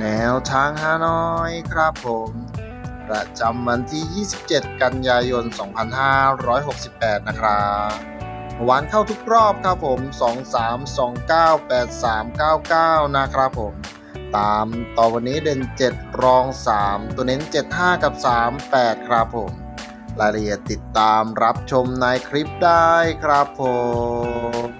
แนวทางฮานอยครับผม ประจำวันที่ 27 กันยายน 2568 นะครับเมื่อวานเข้าทุกรอบครับผม 23 29 83 99 นะครับผม ตามต่อวันนี้เด่น 7 รอง 3 ตัวเน้น 75 กับ 38 ครับผม รายละเอียดติดตามรับชมในคลิปได้ครับผม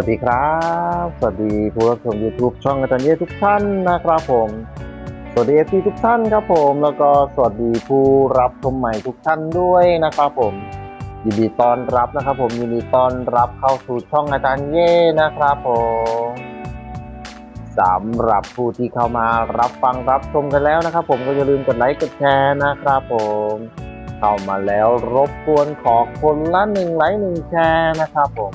วัสดีครับ สวัสดีผู้รับชม YouTube ช่องอาจารย์เย่ทุกท่านนะครับผม สวัสดีเอฟซีทุกท่านครับผม แล้วก็สวัสดีผู้รับชมใหม่ทุกท่านด้วยนะครับผม ยินดีต้อนรับนะครับผม ยินดีต้อนรับเข้าสู่ช่องอาจารย์เย่นะครับผมสำหรับผู้ที่เข้ามารับฟังรับชมกันแล้วนะครับ ผมก็อย่าลืมกดไลค์กดแชร์นะครับผมเข้ามาแล้วรบกวนขอคนละหนึ่งไลค์หนึ่งแชร์นะครับผม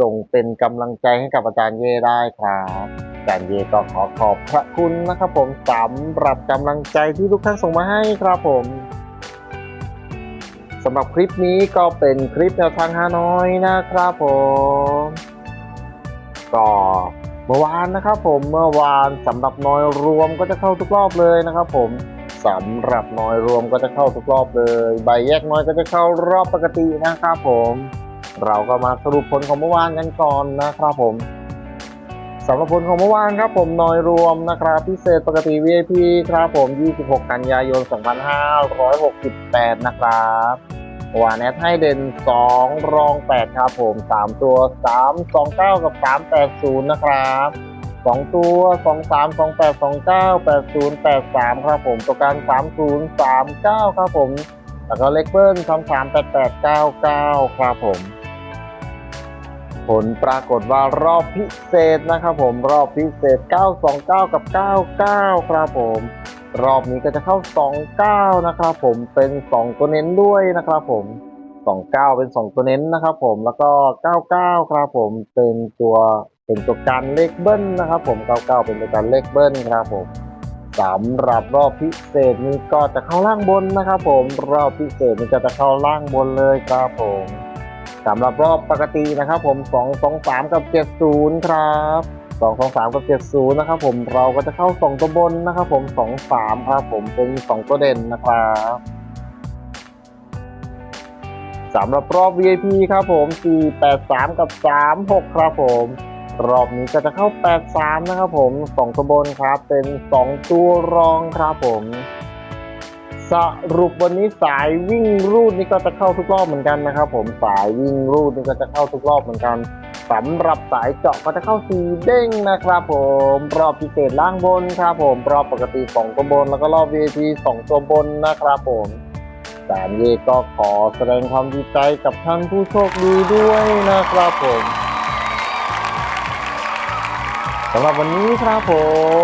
ส่งเป็นกำลังใจให้กับอาจารย์เย่ได้ครับอาจารย์เย่ก็ขอขอบพระคุณนะครับผมสำหรับกำลังใจที่ทุกท่านส่งมาให้ครับผมสำหรับคลิปนี้ก็เป็นคลิปแนวทางฮานอยนะครับผมก็เมื่อวานนะครับผมเมื่อวานสำหรับน้อยรวมก็จะเข้าทุกรอบเลยนะครับผมสำหรับน้อยรวมก็จะเข้าทุกรอบเลย ใบแยกน้อยก็จะเข้ารอบปกตินะครับผม เราก็มาสรุปผลของเมื่อวานกันก่อนนะครับผมสำหรับผลของเมื่อวานครับผมน้อยรวมนะครับ พิเศษปกติ VIP ครับผม 26 กันยายน 2568 นะครับวานแอดให้เด่น 2 รอง 8 ครับผม 3 ตัว 3 2 9 กับ 380 นะครับ 2 ตัว 2 3 2 8 2 9 8 0 8 3 ครับผมตัวการ30 39 ครับผม แล้วก็เลขเบิ้ล3 3 8 8 9 9 ครับผม ลปรากฏว่ารอบพิเศษนะครับผมรอบพิเศษ 929 กับ 99 ครับผม รอบนี้ก็จะเข้า 29 นะครับผมเป็น 2 ตัวเน้นด้วยนะครับผม 29 เป็น 2 ตัวเน้นนะครับผมแล้วก็ 99 ครับผมเป็นตัวเป็นตัวการเลขเบิ้ลนะครับผม 99 เป็นตัวการเลขเบิ้ลครับผมสำหรับรอบพิเศษนี้ก็จะเข้าล่างบนนะครับผมรอบพิเศษนี้ก็จะเข้าล่างบนเลยครับผม สำหรับรอบปกตินะครับผม 2 2 3 กับ 70 ครับ2 2 3 กับ 70 นะครับผมเราก็จะเข้า 2 ตัวบนนะครับผม 2 3 ครับผมเป็น 2 ตัวเด่นนะครับสำหรับรอบ VIP ครับผม 4 8 3 กับ 36 ครับผม รอบนี้ก็จะเข้า 8 3 นะครับผม 2 ตัวบนครับเป็น 2 ตัวรองครับผม สรุปวันนี้สายวิ่งรูดนี่ก็จะเข้าทุกรอบเหมือนกันนะครับ ผมสายวิ่งรูดนี่ก็จะเข้าทุกรอบเหมือนกันสำหรับสายเจาะก็จะเข้าสีเด้งนะครับผมรอบพิเศษล่างบนครับผมรอบปกติ2ตัวบน แล้วก็รอบ VIP 2ตัวบนนะครับผมสามเยก็ขอแสดงความดีใจกับท่านผู้โชคดีด้วยนะครับผมสำหรับวันนี้ครับผ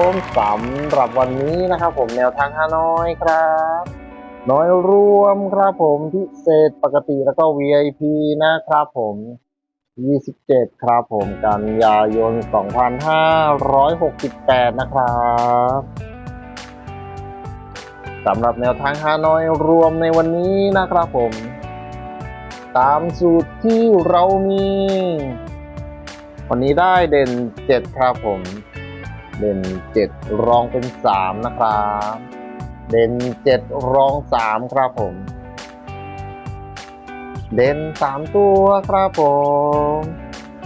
มสำหรับวันนี้นะครับผมแนวทางฮานอยครับ น้อยรวมครับผมพิเศษปกติแล้วก็ VIP นะครับผม 27 ครับผมกันยายน 2568 นะครับสำหรับแนวทางฮานอยรวมในวันนี้นะครับผม ตามสูตรที่เรามี วันนี้ได้เด่น 7 ครับผม เด่น 7 รองเป็น 3 นะครับ เด่น7รอง3ครับผม เด่น3ตัวครับผม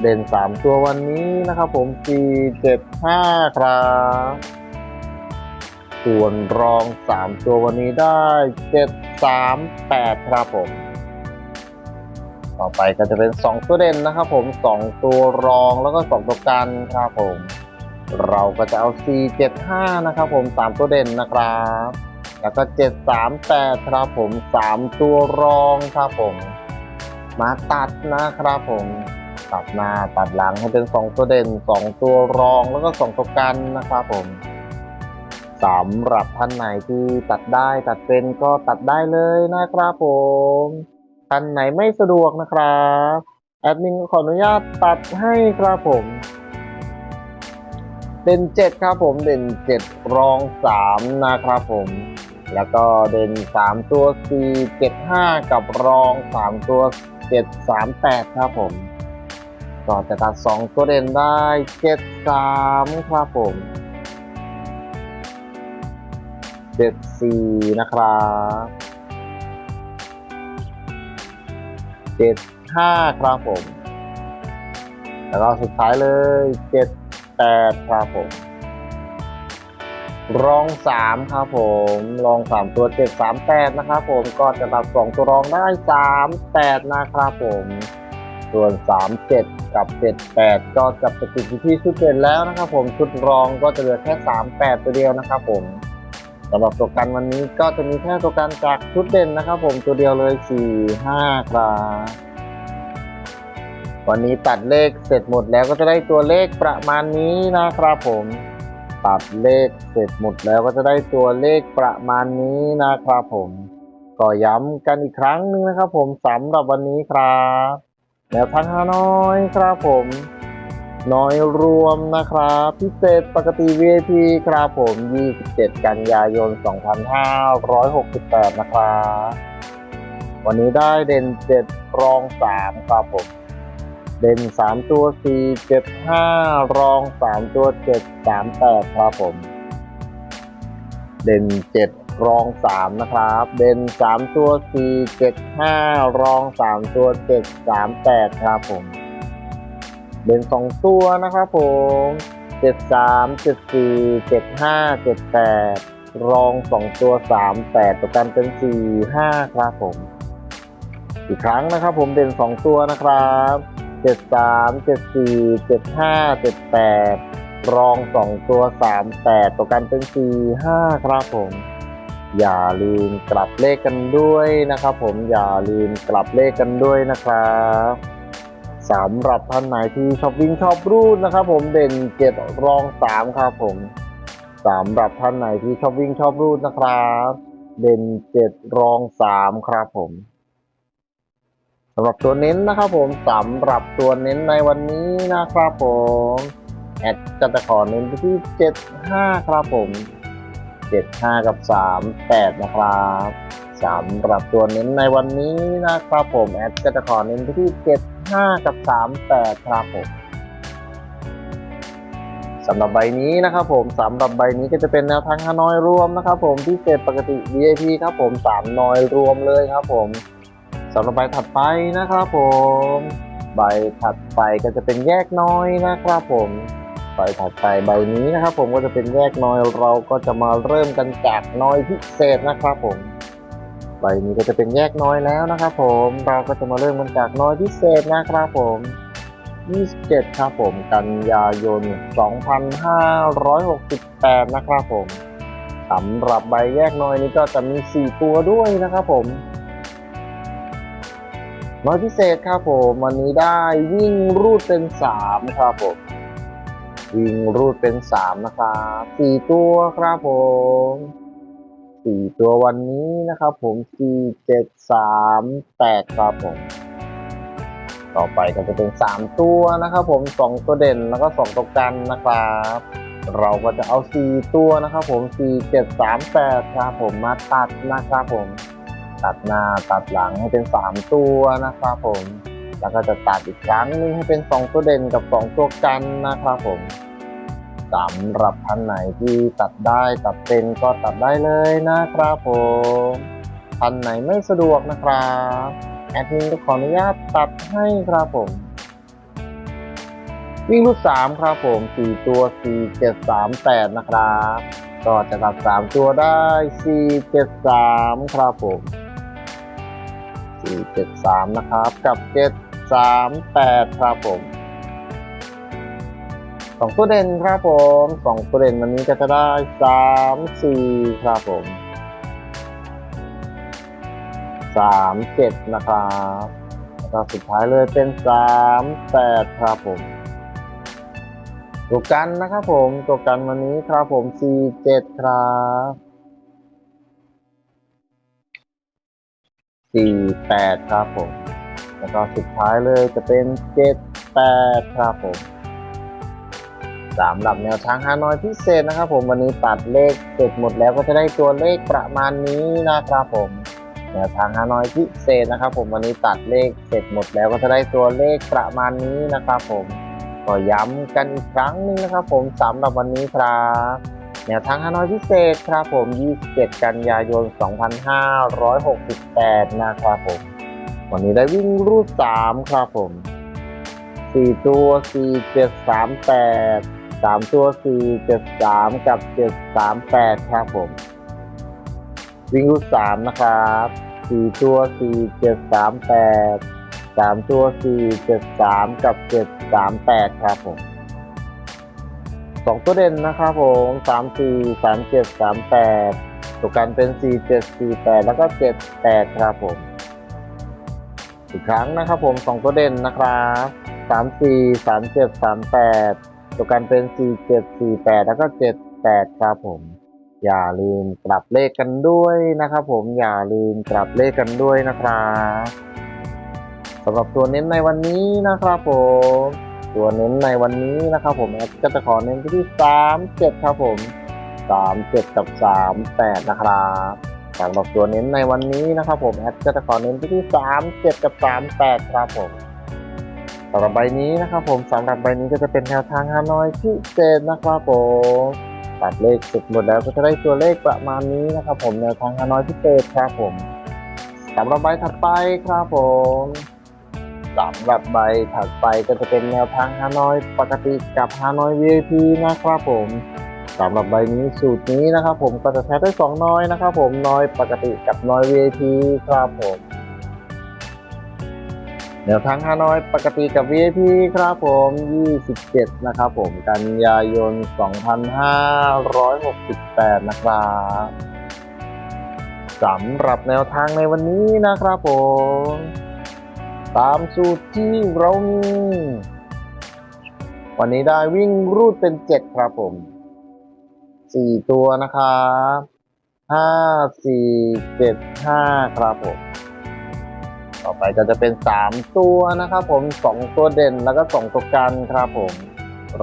เด่น3ตัววันนี้นะครับผม4 7 5ครับส่วนรอง3ตัววันนี้ได้7 3 8ครับผม ต่อไปก็จะเป็น2ตัวเด่นนะครับผม2ตัวรองแล้วก็2ตัวกันครับผมเราก็จะเอา4 7 5 นะครับผม 3 ตัวเด่นนะครับ แล้วก็ 7 3 8 ครับผม 3 ตัวรองครับผม มาตัดนะครับผม ตัดหน้าตัดหลังให้เป็น 2 ตัวเด่น 2 ตัวรองแล้วก็ 2 ตัวกันนะครับผมสำหรับท่านไหนที่ตัดได้ตัดเป็นก็ตัดได้เลยนะครับผม ท่านไหนไม่สะดวกนะครับแอดมินขออนุญาตตัดให้ครับผม เด่นเจ็ดครับผมเด่นเจ็ดรองสามนะครับผม แล้วก็เด่นสามตัวสี่เจ็ดห้ากับรองสามตัวเจ็ดสามแปดครับผมก็จะตัดสองตัวเด่นได้เจ็ดสามครับผมเจ็ดสี่นะครับเจ็ดห้าครับผม แล้วก็สุดท้ายเลยเจ็ดแปดครับผม รองสามครับผมรองสามตัวเจ็ดสามแปดนะครับผมก็จะตัดสองตัวรองได้สามแปดนะครับผมส่วนสามเจ็ดกับเจ็ดแปดก็จะไปติดอยู่ที่ชุดเด่นแล้วนะครับผมชุดรองก็จะเหลือแค่สามแปดตัวเดียวนะครับผมสำหรับตัวกันวันนี้ก็จะมีแค่ตัวกันจากชุดเด่นนะครับผมตัวเดียวเลย 4 5 ครับวันนี้ตัดเลขเสร็จหมดแล้วก็จะได้ตัวเลขประมาณนี้นะครับผม ตัดเลขเสร็จหมดแล้วก็จะได้ตัวเลขประมาณนี้นะครับผมก็ย้ำกันอีกครั้งหนึ่งนะครับ ผมสำหรับวันนี้ครับแนวทางฮานอยครับผมน้อยรวมนะครับ พิเศษปกติ VIP ครับผม 27 กันยายน 2568 นะครับ วันนี้ได้เด่น 7 รอง 3 ครับผม เด่น3ตัว4 7 5รอง3ตัว7 3 8ครับผม เด่น7รอง3นะครับ เด่น3ตัว4 7 5รอง3ตัว7 3 8ครับผม เด่นสองตัวนะครับผมเจ็ดสามเจ็ดสี่เจ็ดห้าเจ็ดแปดรองสองตัวสามแปดตัวกันเป็นสี่ห้าครับผม อีกครั้งนะครับผมเด่นสองตัวนะครับ เจ็ดสามเจ็ดสี่เจ็ดห้าเจ็ดแปดรองสองตัวสามแปดตัวกันเป็นสี่ห้าครับผม อย่าลืมกลับเลขกันด้วยนะครับผมอย่าลืมกลับเลขกันด้วยนะครับสำหรับท่านไหนที่ชอบวิ่งชอบรูดนะครับผมเด่นเจ็ดรองสามครับผมสำหรับท่านไหนที่ชอบวิ่งชอบรูดนะครับ เด่นเจ็ดรองสามครับผม สำหรับตัวเน้นนะครับผมสำหรับตัวเน้นในวันนี้นะครับผมแอดก็จะขอเน้นไปที่เจ็ดห้าครับผมเจ็ดห้ากับสามแปดนะครับสำหรับตัวเน้นในวันนี้นะครับผมแอดก็จะขอเน้นไปที่เจ็ด5กับ 3 8 ครับผมสำหรับใบนี้นะครับผมสำหรับใบนี้ก็จะเป็นแนวทางฮานอยรวมนะครับผมพิเศษปกติ VIP ครับผม3นอยรวมเลยครับผม สำหรับใบถัดไปนะครับผม ใบถัดไปก็จะเป็นแยกน้อยนะครับผม ใบถัดไปใบนี้นะครับผมก็จะเป็นแยกน้อยเราก็จะมาเริ่มกันจากน้อยพิเศษนะครับผม ใบนี้ก็จะเป็นแยกน้อยแล้วนะครับผมเราก็จะมาเริ่มกันจากน้อยพิเศษนะครับผม27ครับผม กันยายน 2568 นะครับผมสำหรับใบแยกน้อยนี้ก็จะมี 4 ตัวด้วยนะครับผม น้อยพิเศษครับผมวันนี้ได้วิ่งรูดเป็น3ครับผมวิ่งรูดเป็น3นะครับ4ตัวครับผมสี่ตัววันนี้นะครับผมสี่เจ็ดสามแปดครับผม ต่อไปก็จะเป็นสามตัวนะครับผมสองตัวเด่นแล้วก็สองตัวกันนะครับ เราก็จะเอาสี่ตัวนะครับผมสี่เจ็ดสามแปดครับผมมาตัดนะครับผม ตัดหน้าตัดหลังให้เป็นสามตัวนะครับผม แล้วก็จะตัดอีกครั้งนึงให้เป็นสองตัวเด่นกับสองตัวกันนะครับผมสำหรับท่านไหนที่ตัดได้ตัดเป็นก็ตัดได้เลยนะครับผมท่านไหนไม่สะดวกนะครับแอดมินก็ขออนุญาตตัดให้ครับผม วิ่งรูดสามครับผมสี่ตัวสี่เจ็ดสามแปดนะครับ ก็จะตัดสามตัวได้สี่เจ็ดสามครับผม สี่เจ็ดสามนะครับ กับเจ็ดสามแปดครับผมสองตัวเด่นครับผมสองตัวเด่นวันนี้ก็จะได้สามสี่ครับผมสามเจ็ดนะครับแล้วก็สุดท้ายเลยเป็นสามแปดครับผมตัวกันนะครับผมตัวกันวันนี้ครับผม47ครับ 48 ครับผม แล้วก็สุดท้ายเลยจะเป็น 78 ครับผมสามหลับแนวทางฮานอยพิเศษนะครับผมวันนี้ตัดเลขเสร็จหมดแล้วก็จะได้ตัวเลขประมาณนี้นะครับผมแนวทางฮานอยพิเศษนะครับ ผมวันนี้ตัดเลขเสร็จหมดแล้วก็จะได้ตัวเลขประมาณนี้นะครับผมก็ย้ำกันอีกครั้งหนึงนะครับ ผมสำหรับวันนี้ครับ แนวทางฮานอยพิเศษครับผม 27 กันยายน 2568 นะครับผม วันนี้ได้วิ่งรูด 3 ครับผม 4 ตัว 4 7 3 8 3 ตัว 4 7 3 กับ 7 3 8 ครับผม วิ่งรูด 3 นะครับ 4 ตัว 4 7 3 8สามตัวสี่เจ็ดสามกับเจ็ดสามแปดครับผม สองตัวเด่นนะครับผมสามสี่สามเจ็ดสามแปดตัวกันเป็นสี่เจ็ดสี่แปดแล้วก็เจ็ดแปดครับผม อีกครั้งนะครับผมสองตัวเด่นนะครับสามสี่สามเจ็ดสามแปดตัวกันเป็นสี่เจ็ดสี่แปดแล้วก็เจ็ดแปดครับผม อย่าลืมกลับเลขกันด้วยนะครับผมอย่าลืมกลับเลขกันด้วยนะครับสำหรับตัวเน้นในวันนี้นะครับผม ตัวเน้นในวันนี้นะครับผมแอดก็จะขอเน้นไปที่สามเจ็ดครับผมสามเจ็ดกับสามแปดนะครับสำหรับตัวเน้นในวันนี้นะครับผมแอดก็จะขอเน้นไปที่สามเจ็ดกับสามแปดครับผมสำหรับใบนี้นะครับผมสำหรับใบนี้ก็จะเป็นแนวทางฮานอยพิเศษนะครับผมตัดเลขสุดหมดแล้วก็จะได้ตัวเลขประมาณนี้นะครับผมแนวทางฮานอยพิเศษครับผมสำหรับใบถัดไปครับผม สำหรับใบถัดไปก็จะเป็นแนวทางฮานอยปกติกับฮานอย VIP นะครับผมสำหรับใบนี้สูตรนี้นะครับ ผมก็จะใช้ได้สองน้อยนะครับ ผมน้อยปกติกับน้อย VIP ครับผมแนวทางฮานอยปกติกับ VIP ครับผม 27 นะครับผมกันยายน 2568 นะครับสำหรับแนวทางในวันนี้นะครับผม ตามสูตรที่เรามี วันนี้ได้วิ่งรูดเป็นเจ็ดครับผมสี่ตัวนะครับห้าสี่เจ็ดห้าครับผม ต่อไปก็จะเป็นสามตัวนะครับผมสองตัวเด่นแล้วก็สองตัวกันครับผม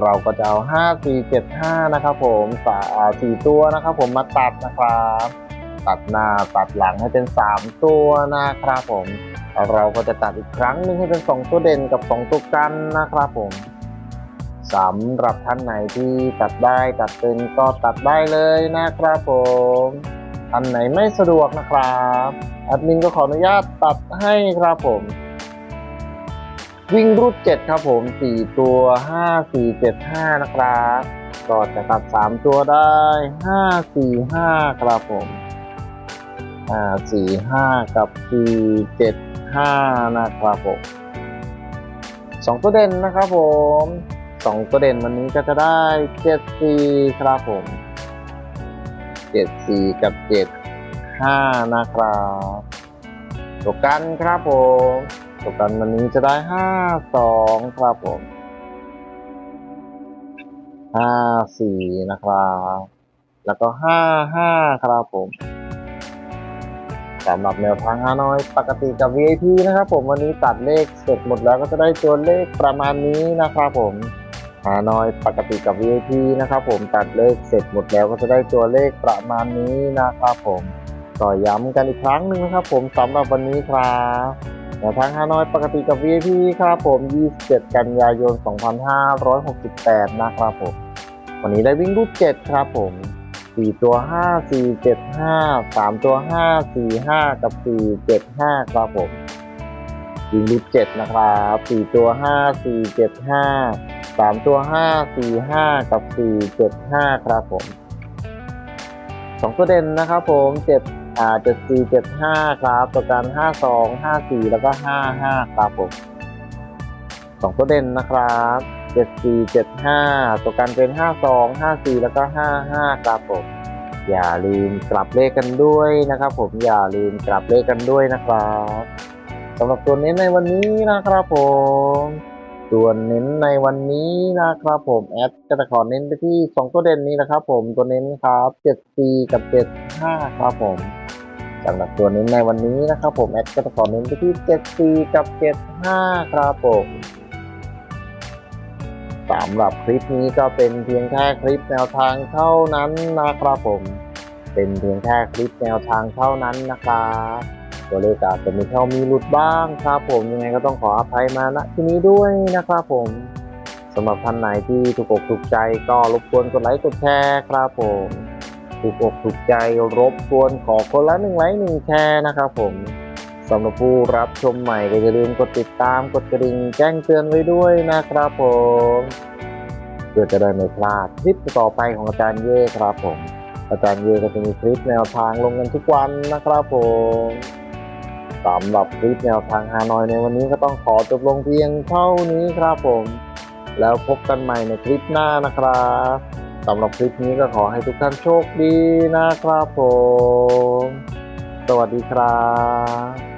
เราก็จะเอาห้าสี่เจ็ดห้านะครับผมสาสี่ตัวนะครับผมมาตัดนะครับ ตัดหน้าตัดหลังให้เป็นสามตัวนะครับผม เราก็จะตัดอีกครั้งหนึงให้เป็นสองตัวเด่นกับสองตัวกันนะครับผมสำหรับท่านไหนที่ตัดได้ตัดเป็นก็ตัดได้เลยนะครับผมท่านไหนไม่สะดวกนะครับแอดมินก็ขออนุญาตตัดให้ครับผม วิ่งรูดเจ็ดครับผมสี่ตัวห้าสี่เจ็ดห้านะครับก็จะตัดสามตัวได้ห้าสี่ห้าครับผม ห้าสี่ห้ากับสี่เจ็ดห้านะครับผมสองตัวเด่นนะครับผมสองตัวเด่นวันนี้ก็จะได้เจ็ดสี่ครับผมเจ็ดสี่กับเจ็ดห้านะครับตัวกันครับผมตัวกันวันนี้จะได้ห้าสองครับผมห้าสี่นะครับ แล้วก็ห้าห้าครับผม สำหรับแนวทางฮานอยปกติกับ VIP นะครับผมวันนี้ตัดเลขเสร็จหมดแล้วก็จะได้ตัวเลขประมาณนี้นะครับผมฮานอยปกติกับ VIP นะครับผมตัดเลขเสร็จหมดแล้วก็จะได้ตัวเลขประมาณนี้นะครับผมก็ย้ำกันอีกครั้งหนึ่งนะครับผมสำหรับวันนี้ครับแนวทางฮานอยปกติกับ VIP ครับผม 27 กันยายน 2568 นะครับผม วันนี้ได้วิ่งรูด7ครับผม 4ตัว5 4 7 5 3ตัว5 4 5กับ4 7 5ครับผมวิ่งรูด7นะครับ4ตัว5 4 7 5 3ตัว5 4 5กับ4 7 5ครับผม2ตัวเด่นนะครับผม7อ่า7 4 7 5ครับตัวกัน5 2 5 4แล้วก็5 5ครับผม2ตัวเด่นนะครับ 7 4 7 5 ตัวกันเป็น 5 2 5 4 แล้วก็ 5 5 ครับผม อย่าลืมกลับเลขกันด้วยนะครับ ผมอย่าลืมกลับเลขกันด้วยนะครับสำหรับตัวเน้นในวันนี้นะครับผมส่วนเน้นในวันนี้นะครับผมแอดก็จะขอเน้นไปที่ 2 ตัวเด่นนี้นะครับ ผมตัวเน้นครับ7 4กับ 7 5 ครับผมสำหรับตัวเน้นในวันนี้นะครับ ผมแอดก็จะขอเน้นไปที่7 4กับ 7 5 ครับผม สำหรับคลิปนี้ก็เป็นเพียงแค่คลิปแนวทางเท่านั้นนะครับผม เป็นเพียงแค่คลิปแนวทางเท่านั้นนะครับตัวเลขอาจจะมีเข้ามีหลุดบ้างครับผมยังไงก็ต้องขออภัยมาณที่นี้ด้วยนะครับผมสำหรับท่านไหนที่ถูกอกถูกใจก็รบกวนกดไลค์กดแชร์ครับผมถูกอกถูกใจรบกวนขอคนละหนึ่งไลค์หนึ่งแชร์นะครับผม สำหรับผู้รับชมใหม่ก็อย่าลืมกดติดตามกดกระดิ่งแจ้งเตือนไว้ด้วยนะครับผมเพื่อจะได้ไม่พลาดคลิปต่อไปของอาจารย์เย่ครับผม อาจารย์เย่ก็จะมีคลิปแนวทางลงกันทุกวันนะครับผมสำหรับคลิปแนวทางฮานอยในวันนี้ก็ต้องขอจบลงเพียงเท่านี้ครับผม แล้วพบกันใหม่ในคลิปหน้านะครับสำหรับคลิปนี้ก็ขอให้ทุกท่านโชคดีนะครับผม สวัสดีครับ